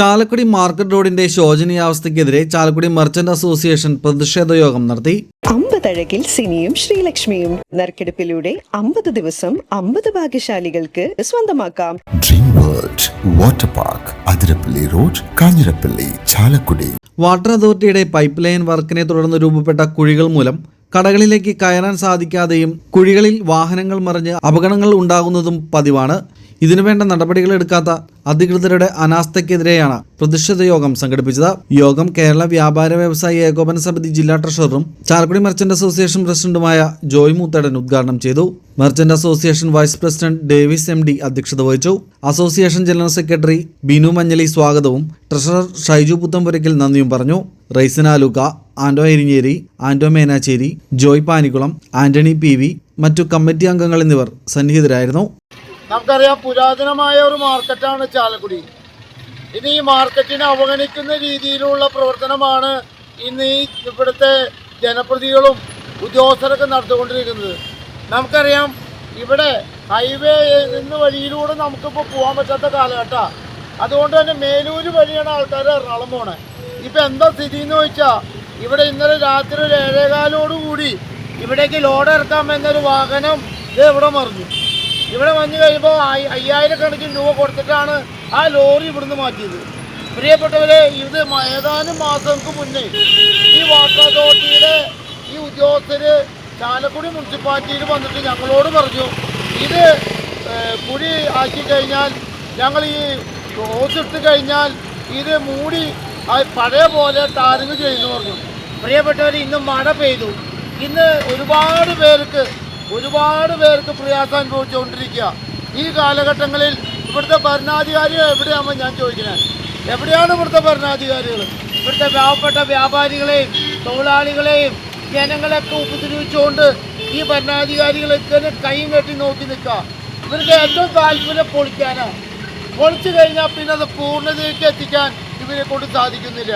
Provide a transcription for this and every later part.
Chalakudy market റോഡിന്റെ ശോചനീയാവസ്ഥയ്ക്കെതിരെ Chalakudy merchant association പ്രതിഷേധ യോഗം നടത്തി. അമ്പതഴകിൽ സിനിയും ശ്രീലക്ഷ്മിയും നറുക്കെടുപ്പിലൂടെ അമ്പത് ദിവസം അമ്പത് ഭാഗ്യശാലികൾക്ക് സ്വന്തമാക്കാം. Dream world water park Athirappilly road Kanjirappally Chalakudy. Water അതോറിറ്റിയുടെ പൈപ്പ് ലൈൻ വർക്കിനെ തുടർന്ന് രൂപപ്പെട്ട കുഴികൾ മൂലം കടകളിലേക്ക് കയറാൻ സാധിക്കാതെയും കുഴികളിൽ വാഹനങ്ങൾ മറിഞ്ഞ് അപകടങ്ങൾ ഉണ്ടാകുന്നതും പതിവാണ്. ഇതിനുവേണ്ട നടപടികൾ എടുക്കാത്ത അധികൃതരുടെ അനാസ്ഥയ്ക്കെതിരെയാണ് പ്രതിഷേധ യോഗം സംഘടിപ്പിച്ചത്. യോഗം കേരള വ്യാപാര വ്യവസായി ഏകോപന സമിതി ജില്ലാ ട്രഷററും ചാലക്കുടി മെർച്ചന്റ് അസോസിയേഷൻ പ്രസിഡന്റുമായ ജോയ് മൂത്തടൻ ഉദ്ഘാടനം ചെയ്തു. Merchant association vice president Davis M D അധ്യക്ഷത വഹിച്ചു. Association general secretary Binu Manjali സ്വാഗതവും ട്രഷറർ ഷൈജു പുത്തമ്പുരയ്ക്കൽ നന്ദിയും പറഞ്ഞു. റൈസന ആന്റോ എരിഞ്ഞേരി ആന്റോ മേനാച്ചേരി ജോയ് പാനിക്കുളം ആന്റണി പി വി മറ്റു കമ്മിറ്റി അംഗങ്ങൾ എന്നിവർ സന്നിഹിതരായിരുന്നു. നമുക്കറിയാം പുരാതനമായ ഒരു മാർക്കറ്റാണ് ചാലക്കുടി. ഇന്ന് ഈ മാർക്കറ്റിനെ അവഗണിക്കുന്ന രീതിയിലുള്ള പ്രവർത്തനമാണ് ഇന്ന് ഈ ഇവിടുത്തെ ജനപ്രതികളും ഉദ്യോഗസ്ഥരൊക്കെ നടത്തിക്കൊണ്ടിരിക്കുന്നത്. നമുക്കറിയാം ഇവിടെ ഹൈവേ നിന്ന് വഴിയിലൂടെ നമുക്കിപ്പോൾ പോകാൻ പറ്റാത്ത കാലഘട്ടമാണ് അതുകൊണ്ട് തന്നെ മേലൂര് വഴിയാണ് ആൾക്കാർ എറണാകുളം പോണേ. ഇപ്പം എന്താ സ്ഥിതി എന്ന് ചോദിച്ചാൽ ഇവിടെ ഇന്നലെ രാത്രി ഒരു ഏഴേകാലോടുകൂടി ഇവിടേക്ക് ലോഡ് ഇറക്കാമെന്നൊരു വാഹനം ഇത് എവിടെ മറിഞ്ഞു. ഇവിടെ വന്നു കഴിയുമ്പോൾ അയ്യായിരക്കണക്കിന് രൂപ കൊടുത്തിട്ടാണ് ആ ലോറി ഇവിടുന്ന് മാറ്റിയത്. പ്രിയപ്പെട്ടവരെ ഇത് ഏതാനും മാസങ്ങൾക്ക് മുന്നേ ഈ വാട്ടർ അതോറിറ്റിയുടെ ഈ ഉദ്യോഗസ്ഥര് ചാലക്കുടി മുനിസിപ്പാലിറ്റിയിൽ വന്നിട്ട് ഞങ്ങളോട് പറഞ്ഞു ഇത് കുഴി ആക്കി കഴിഞ്ഞാൽ ഞങ്ങൾ ഈ ഓസ് ഇട്ട് കഴിഞ്ഞാൽ ഇത് മൂടി പഴയ പോലെ ടാറിങ് ചെയ്യുന്നു പറഞ്ഞു. പ്രിയപ്പെട്ടവർ ഇന്ന് മഴ പെയ്തു. ഇന്ന് ഒരുപാട് പേർക്ക് ഒരുപാട് പേർക്ക് പ്രയാസം അനുഭവിച്ചുകൊണ്ടിരിക്കുക. ഈ കാലഘട്ടങ്ങളിൽ ഇവിടുത്തെ ഭരണാധികാരികൾ എവിടെയാകുമ്പോൾ ഞാൻ ചോദിക്കുന്നത് എവിടെയാണ് ഇവിടുത്തെ ഭരണാധികാരികൾ? ഇവിടുത്തെ പാവപ്പെട്ട വ്യാപാരികളെയും തൊഴിലാളികളെയും ജനങ്ങളെയൊക്കെ ഉപദ്രവിച്ചുകൊണ്ട് ഈ ഭരണാധികാരികളൊക്കെ കൈയും കെട്ടി നോക്കി നിൽക്കുക. ഇവർക്ക് ഏറ്റവും താല്പര്യം പൊളിക്കാനാണ് പൊളിച്ചു കഴിഞ്ഞാൽ പിന്നെ അത് പൂർണതയിലേക്ക് എത്തിക്കാൻ ഇവരെ കൊണ്ട് സാധിക്കുന്നില്ല.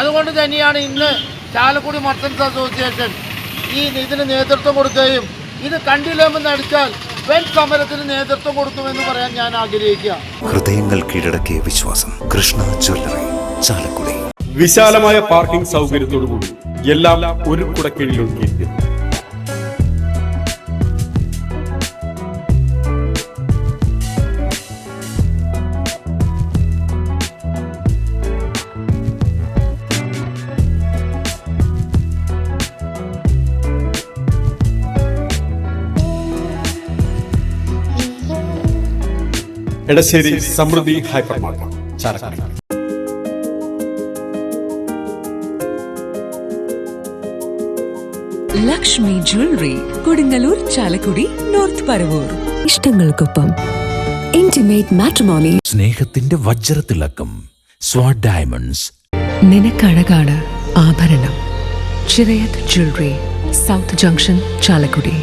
അതുകൊണ്ട് തന്നെയാണ് ഇന്ന് ചാലക്കുടി മർച്ചൻസ് അസോസിയേഷൻ ഈ ഇതിന് നേതൃത്വം കൊടുക്കുകയും ഇത് കണ്ടില്ലെന്ന് അടിച്ചാൽ വെൻ സമരത്തിന് നേതൃത്വം കൊടുക്കുമെന്ന് പറയാൻ ഞാൻ ആഗ്രഹിക്കുക. ഹൃദയങ്ങൾ കീഴടക്കിയ വിശ്വാസം. കൃഷ്ണ ജ്വല്ലറി ചാലക്കുടി. വിശാലമായ പാർക്കിംഗ് സൗകര്യത്തോടുകൂടി എല്ലാം ഒരു കുടക്കീഴിൽ Edassery Samruddhi hypermarket Chalakudy. Lakshmi jewellery Kodungallur Chalakudy north Paravur. ഇഷ്ടങ്ങൾക്കൊപ്പം intimate matrimony സ്നേഹത്തിന്റെ വജ്രത്തിളക്കം സ്വാഡ് ഡയമണ്ട്സ് നിനക്കഴകാണ് ആഭരണം. Chirayath jewellery south junction Chalakudy.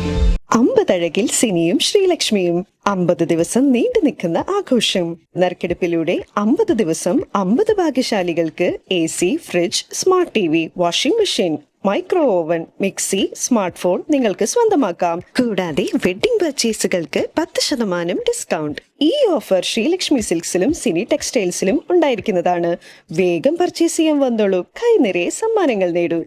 അമ്പതഴകിൽ സിനിയും ശ്രീലക്ഷ്മിയും അമ്പത് ദിവസം നീണ്ടു നിൽക്കുന്ന ആഘോഷം. നറുക്കെടുപ്പിലൂടെ അമ്പത് ദിവസം അമ്പത് ഭാഗ്യശാലികൾക്ക് A C fridge smart T V washing machine micro oven mixie smart phone നിങ്ങൾക്ക് സ്വന്തമാക്കാം. കൂടാതെ വെഡിംഗ് പർച്ചേസുകൾക്ക് പത്ത് ശതമാനം ഡിസ്കൗണ്ട് ഈ ഓഫർ ശ്രീലക്ഷ്മി സിൽക്സിലും സിനി ടെക്സ്റ്റൈൽസിലും ഉണ്ടായിരിക്കുന്നതാണ്. വേഗം പർച്ചേസ് ചെയ്യാൻ വന്നോളൂ. കൈനിറയെ സമ്മാനങ്ങൾ നേടൂ.